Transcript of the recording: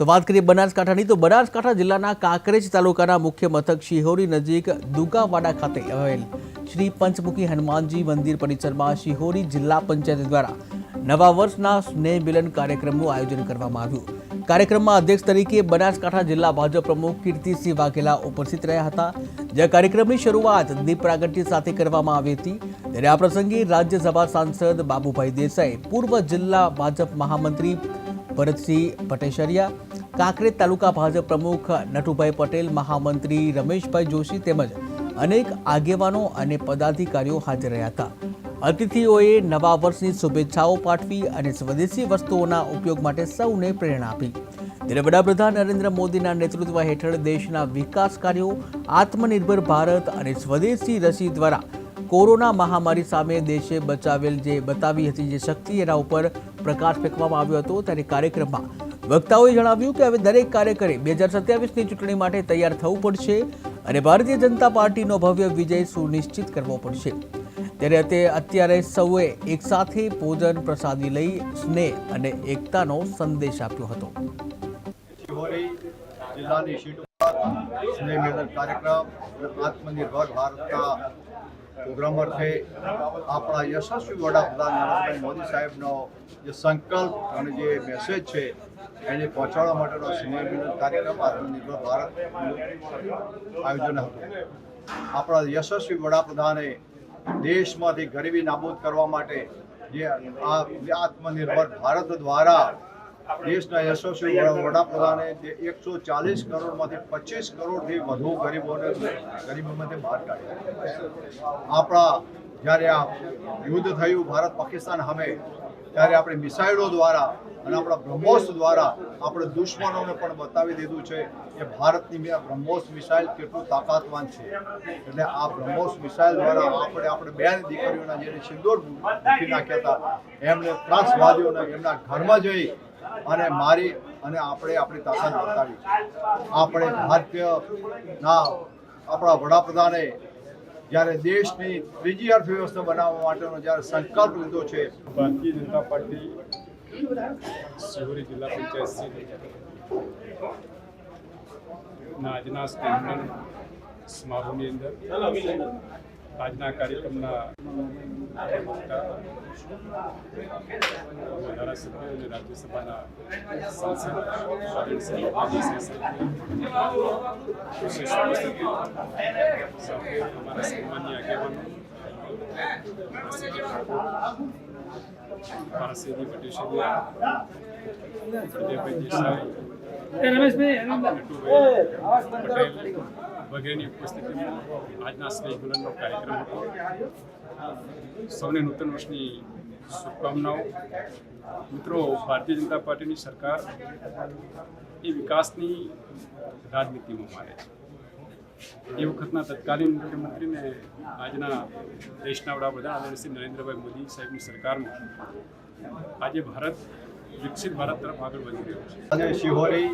તો વાત કરીએ બનાસકાંઠાની તો બનાસકાંઠા જિલ્લાના કાંકરેજ તાલુકાના મુખ્ય મથક શિહોરી નજીક દુગાવાડા ખાતે આવેલ શ્રી પંચમુખી હનુમાનજી મંદિર પરિસરમાં શિહોરી જિલ્લા પંચાયત દ્વારા નવા વર્ષના સ્નેહ મિલન કાર્યક્રમનું આયોજન કરવામાં આવ્યું. કાર્યક્રમમાં અધ્યક્ષ તરીકે બનાસકાંઠા જિલ્લા ભાજપ પ્રમુખ કીર્તિસિંહ વાઘેલા ઉપસ્થિત રહ્યા હતા. જે કાર્યક્રમની શરૂઆત દીપ સાથે કરવામાં આવી હતી. ત્યારે આ પ્રસંગે રાજ્યસભા સાંસદ બાબુભાઈ દેસાઈ, પૂર્વ જિલ્લા ભાજપ મહામંત્રી ભરતસિંહ ભટેશરિયા કાંકરેજ તાલુકા ભાજપ પ્રમુખ નટુભાઈ પટેલ, મહામંત્રી રમેશભાઈ જોશી તેમજ અનેક આગેવાનો અને પદાધિકારીઓ હાજર રહ્યા હતા. અતિથિઓએ નવા વર્ષની શુભેચ્છાઓ પાઠવી અને સ્વદેશી વસ્તુઓના ઉપયોગ માટે સૌને પ્રેરણા આપી. ત્યારે વડાપ્રધાન નરેન્દ્ર મોદીના નેતૃત્વ હેઠળ દેશના વિકાસ કાર્યો, આત્મનિર્ભર ભારત અને સ્વદેશી રસી દ્વારા કોરોના મહામારી સામે દેશે બચાવેલ જે બતાવી હતી જે શક્તિ, એના ઉપર પ્રકાશ ફેંકવામાં આવ્યો હતો ત્યારે કાર્યક્રમમાં વક્તાઓએ જણાવ્યું કે હવે દરેક કાર્યકરે બે હજાર સત્યાવીસની ચૂંટણી માટે તૈયાર થવું પડશે અને ભારતીય જનતા પાર્ટીનો ભવ્ય વિજય સુનિશ્ચિત કરવો પડશે. ત્યારે તે અત્યારે સૌએ એકસાથે ભોજન પ્રસાદી લઈ, સ્નેહ અને એકતાનો સંદેશ આપ્યો હતો. જિલ્લાની કાર્યક્રમ, આત્મનિર્ભર ભારતના પ્રોગ્રામ અર્થે આપણા યશસ્વી વડાપ્રધાન નરેન્દ્રભાઈ મોદી સાહેબનો જે સંકલ્પ અને જે મેસેજ છે, એને પહોંચાડવા માટેનો સ્નેહ મિલન કાર્યક્રમ આત્મનિર્ભર ભારત આયોજન હતું. આપણા યશસ્વી વડાપ્રધાને દેશમાંથી ગરીબી નાબૂદ કરવા માટે જે આત્મનિર્ભર ભારત દ્વારા દેશના યશસ્વી વડાપ્રધાને જે એકસો ચાલીસ કરોડમાંથી પચીસ કરોડથી વધુ ગરીબોને ગરીબીમાંથી બહાર કાઢ્યા. આપણા જ્યારે આ યુદ્ધ થયું ભારત પાકિસ્તાન સામે ત્યારે આપણે મિસાઇલો દ્વારા અને આપણા બ્રહ્મોસ દ્વારા આપણે દુશ્મનોને પણ બતાવી દીધું છે કે ભારતની મી- બ્રહ્મોસ મિસાઇલ કેટલું તાકાતવાન છે. એટલે આ બ્રહ્મોસ મિસાઇલ દ્વારા આપણે આપણે બેન દીકરીઓના જેને સિંદૂર મૂકી નાખ્યા હતા એમણે ત્રાસવાદીઓને એમના ઘરમાં જઈ અને મારી અને આપણે આપણી તાકાત બતાવી. આપણે ભારતીયના આપણા વડાપ્રધાને જ્યારે દેશની ત્રીજી અર્થવ્યવસ્થા બનાવવા માટેનો જ્યારે સંકલ્પ લીધો છે. ભારતીય જનતા પાર્ટી શિહોરી જિલ્લા પંચાયત આજના સ્ટેન્ડન સમારોહની અંદર આજના કાર્યક્રમના ધારાસભ્ય રાજ્યસભાના સાંસદ અમારા સન્માનીય આગેવાનો પારસીદી પટેશિયા વિજયભાઈ દેસાઈ વગેરેની ઉપસ્થિતિમાં આજના સ્નેહ મિલનનો કાર્યક્રમ હતો સૌને નૂતન વર્ષની શુભકામનાઓ મિત્રો ભારતીય જનતા પાર્ટીની સરકાર એ વિકાસની રાજનીતિમાં મારે છે એ વખતના તત્કાલીન મુખ્યમંત્રીને આજના દેશના વડાપ્રધાન આદરણીય શ્રી નરેન્દ્રભાઈ મોદી સાહેબની સરકારમાં આજે ભારત વિકસિત ભારત તરફ આગળ વધી રહ્યું છે. અને શિહોરી